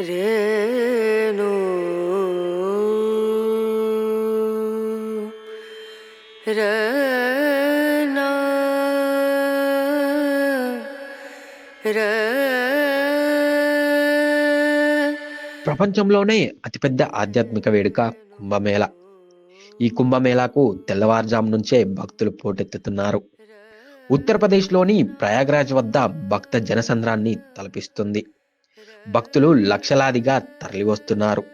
రేణు. ర. ప్రపంచంలోనే అతిపెద్ద ఆధ్యాత్మిక వేడుక కుంభమేళ. ఈ కుంభమేళాకు తెల్లవారుజాము నుంచే భక్తులు పోటెత్తుతున్నారు. ఉత్తరప్రదేశ్లోని ప్రయాగ్రాజ్ వద్ద భక్త జనసంద్రాన్ని తలపిస్తుంది. భక్తులు లక్షలాదిగా తరలివస్తున్నారు.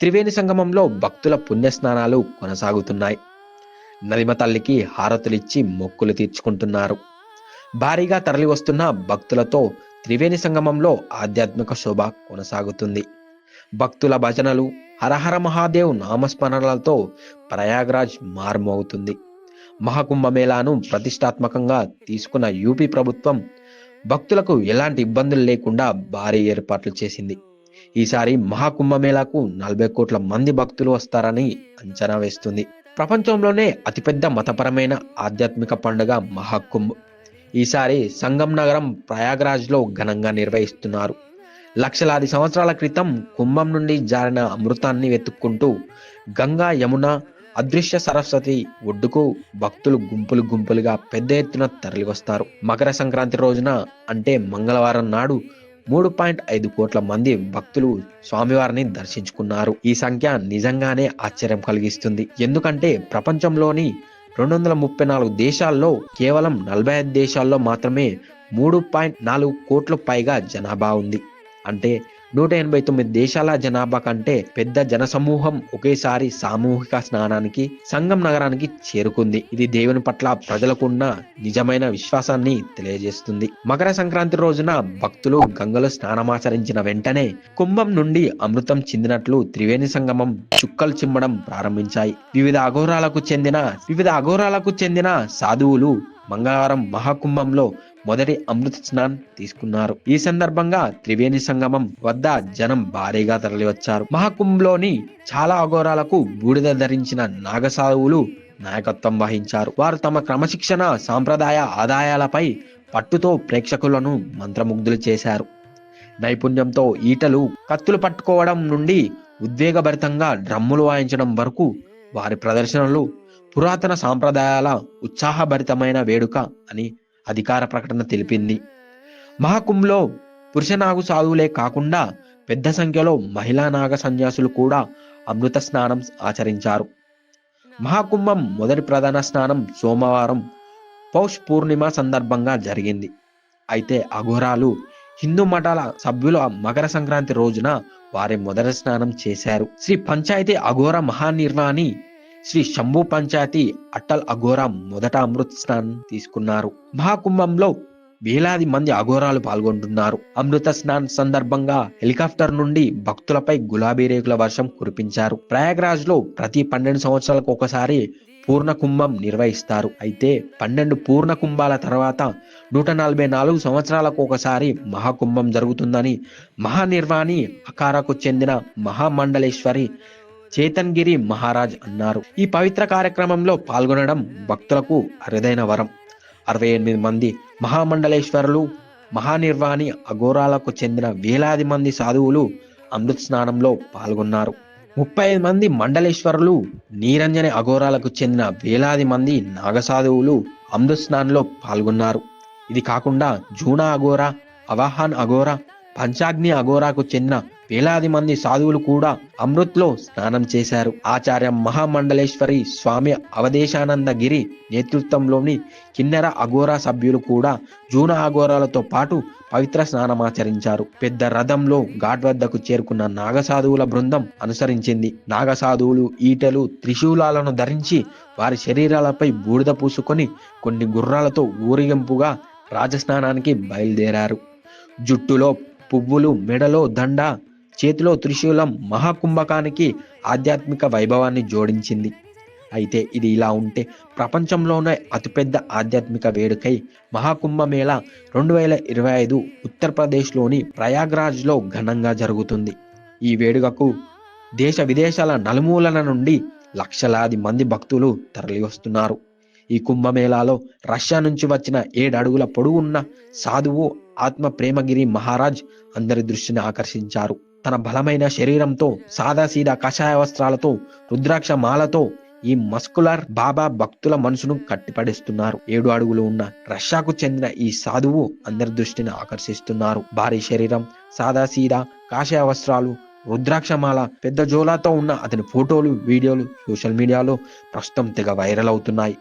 త్రివేణి సంగమంలో భక్తుల పుణ్యస్నానాలు కొనసాగుతున్నాయి. నదిమ తల్లికి హారతులిచ్చి మొక్కులు తీర్చుకుంటున్నారు. భారీగా తరలివస్తున్న భక్తులతో త్రివేణి సంగమంలో ఆధ్యాత్మిక శోభ కొనసాగుతుంది. భక్తుల భజనలు హరహర మహాదేవ్ నామస్మరణలతో ప్రయాగ్రాజ్ మారుమవుతుంది మహాకుంభమేళాను ప్రతిష్టాత్మకంగా తీసుకున్న యూపీ ప్రభుత్వం భక్తులకు ఎలాంటి ఇబ్బందులు లేకుండా భారీ ఏర్పాట్లు చేసింది. ఈసారి మహాకుంభమేళాకు నలభై కోట్ల మంది భక్తులు వస్తారని అంచనా వేస్తుంది. ప్రపంచంలోనే అతిపెద్ద మతపరమైన ఆధ్యాత్మిక పండుగ మహాకుంభ్. ఈసారి సంగం నగరం ప్రయాగ్రాజ్లో ఘనంగా నిర్వహిస్తున్నారు. లక్షలాది సంవత్సరాల క్రితం కుంభం నుండి జారిన అమృతాన్ని వెతుక్కుంటూ గంగా యమున అదృశ్య సరస్వతి ఒడ్డుకు భక్తులు గుంపులు గుంపులుగా పెద్ద ఎత్తున తరలివస్తారు. మకర సంక్రాంతి రోజున అంటే మంగళవారం నాడు మూడు పాయింట్ ఐదు కోట్ల మంది భక్తులు స్వామివారిని దర్శించుకున్నారు. ఈ సంఖ్య నిజంగానే ఆశ్చర్యం కలిగిస్తుంది. ఎందుకంటే ప్రపంచంలోని రెండు వందల ముప్పై నాలుగు దేశాల్లో కేవలం నలభై ఐదు దేశాల్లో మాత్రమే మూడు పాయింట్ నాలుగు కోట్ల పైగా జనాభా ఉంది. అంటే నూట ఎనభై తొమ్మిది దేశాల జనాభా కంటే పెద్ద జనసమూహం ఒకేసారి సామూహిక స్నానానికి సంగం నగరానికి చేరుకుంది. ఇది దేవుని పట్ల ప్రజలకున్న నిజమైన విశ్వాసాన్ని తెలియజేస్తుంది. మకర సంక్రాంతి రోజున భక్తులు గంగలో స్నానమాచరించిన వెంటనే కుంభం నుండి అమృతం చిందినట్లు త్రివేణి సంగమం చుక్కలు చిమ్మడం ప్రారంభించాయి. వివిధ అఘోరాలకు చెందిన వివిధ అఘోరాలకు చెందిన సాధువులు మంగళవారం మహాకుంభంలో మొదటి అమృత స్నాన్ తీసుకున్నారు. ఈ సందర్భంగా త్రివేణి సంగమం వద్ద జనం భారీగా తరలివచ్చారు. మహాకుంభంలోని చాలా అఘోరాలకు బూడిద ధరించిన నాగసాధువులు నాయకత్వం వహించారు. వారు తమ క్రమశిక్షణ సాంప్రదాయ ఆదాయాలపై పట్టుతో ప్రేక్షకులను మంత్రముగ్ధులు చేశారు. నైపుణ్యంతో ఈటలు కత్తులు పట్టుకోవడం నుండి ఉద్వేగభరితంగా డ్రమ్ములు వాయించడం వరకు వారి ప్రదర్శనలు పురాతన సాంప్రదాయాల ఉత్సాహభరితమైన వేడుక అని అధికార ప్రకటన తెలిపింది. మహాకుంభ్లో పురుష నాగు సాధువులే కాకుండా పెద్ద సంఖ్యలో మహిళా నాగ సన్యాసులు కూడా అమృత స్నానం ఆచరించారు. మహాకుంభం మొదటి ప్రధాన స్నానం సోమవారం పౌష్ పూర్ణిమ సందర్భంగా జరిగింది. అయితే అఘోరాలు హిందూ మఠాల సభ్యుల మకర సంక్రాంతి రోజున వారి మొదటి స్నానం చేశారు. శ్రీ పంచాయతీ అఘోర మహానిర్వాణి శ్రీ శంభు పంచాయతీ అటల్ అఘోరా మొదట అమృత స్నానం తీసుకున్నారు. మహాకుంభంలో వేలాది మంది అఘోరాలు పాల్గొంటున్నారు. అమృత స్నాన్ సందర్భంగా హెలికాప్టర్ నుండి భక్తులపై గులాబీ రేకుల వర్షం కురిపించారు. ప్రయాగ్రాజ్లో ప్రతి పన్నెండు సంవత్సరాలకు ఒకసారి పూర్ణ కుంభం నిర్వహిస్తారు. అయితే పన్నెండు పూర్ణ కుంభాల తర్వాత నూట నలభై నాలుగు సంవత్సరాలకు ఒకసారి మహాకుంభం జరుగుతుందని మహానిర్వాణి అకారకు చెందిన మహామండలేశ్వరి చేతన్గిరి మహారాజ్ అన్నారు. ఈ పవిత్ర కార్యక్రమంలో పాల్గొనడం భక్తులకు అరుదైన వరం. అరవై ఎనిమిది మంది మహామండలేశ్వరులు మహానిర్వాణి అఘోరాలకు చెందిన వేలాది మంది సాధువులు అమృత్ స్నానంలో పాల్గొన్నారు. ముప్పై ఐదు మంది మండలేశ్వరులు నీరంజని అఘోరాలకు చెందిన వేలాది మంది నాగసాధువులు అమృత్ స్నానంలో పాల్గొన్నారు. ఇది కాకుండా జూనా అఘోరా అవాహాన్ అఘోరా పంచాగ్ని అఘోరాకు చెందిన వేలాది మంది సాధువులు కూడా అమృత్లో స్నానం చేశారు. ఆచార్య మహామండలేశ్వరి స్వామి అవదేశానంద గిరి నేతృత్వంలోని కిన్నెర అఘోరా సభ్యులు కూడా జూన అఘోరాలతో పాటు పవిత్ర స్నానమాచరించారు. పెద్ద రథంలో ఘాట్ వద్దకు చేరుకున్న నాగసాధువుల బృందం అనుసరించింది. నాగసాధువులు ఈటలు త్రిశూలాలను ధరించి వారి శరీరాలపై బూడిద పూసుకొని కొన్ని గుర్రాలతో ఊరేగింపుగా రాజస్నానానికి బయలుదేరారు. జుట్టులో పువ్వులు మెడలో దండ చేతిలో త్రిశూలం మహాకుంభకానికి ఆధ్యాత్మిక వైభవాన్ని జోడించింది. అయితే ఇది ఇలా ఉంటే ప్రపంచంలోనే అతిపెద్ద ఆధ్యాత్మిక వేడుకై మహాకుంభమేళ రెండు వేల ఇరవై ఐదు ఉత్తరప్రదేశ్లోని ప్రయాగ్రాజ్లో ఘనంగా జరుగుతుంది. ఈ వేడుకకు దేశ విదేశాల నలుమూలల నుండి లక్షలాది మంది భక్తులు తరలివస్తున్నారు. ఈ కుంభమేళాలో రష్యా నుంచి వచ్చిన ఏడు అడుగుల పొడవు ఉన్న సాధువు ఆత్మ ప్రేమగిరి మహారాజ్ అందరి దృష్టిని ఆకర్షించారు. తన బలమైన శరీరంతో సాదాసీదా కషాయ వస్త్రాలతో రుద్రాక్ష మాలతో ఈ మస్కులర్ బాబా భక్తుల మనసును కట్టిపడేస్తున్నారు. ఏడు అడుగులు ఉన్న రష్యాకు చెందిన ఈ సాధువు అందరి దృష్టిని ఆకర్షిస్తున్నారు. భారీ శరీరం సాదాసీదా కాషాయ వస్త్రాలు రుద్రాక్షమాల పెద్ద జోలాతో ఉన్న అతని ఫోటోలు వీడియోలు సోషల్ మీడియాలో ప్రస్తుతం తెగ వైరల్ అవుతున్నాయి.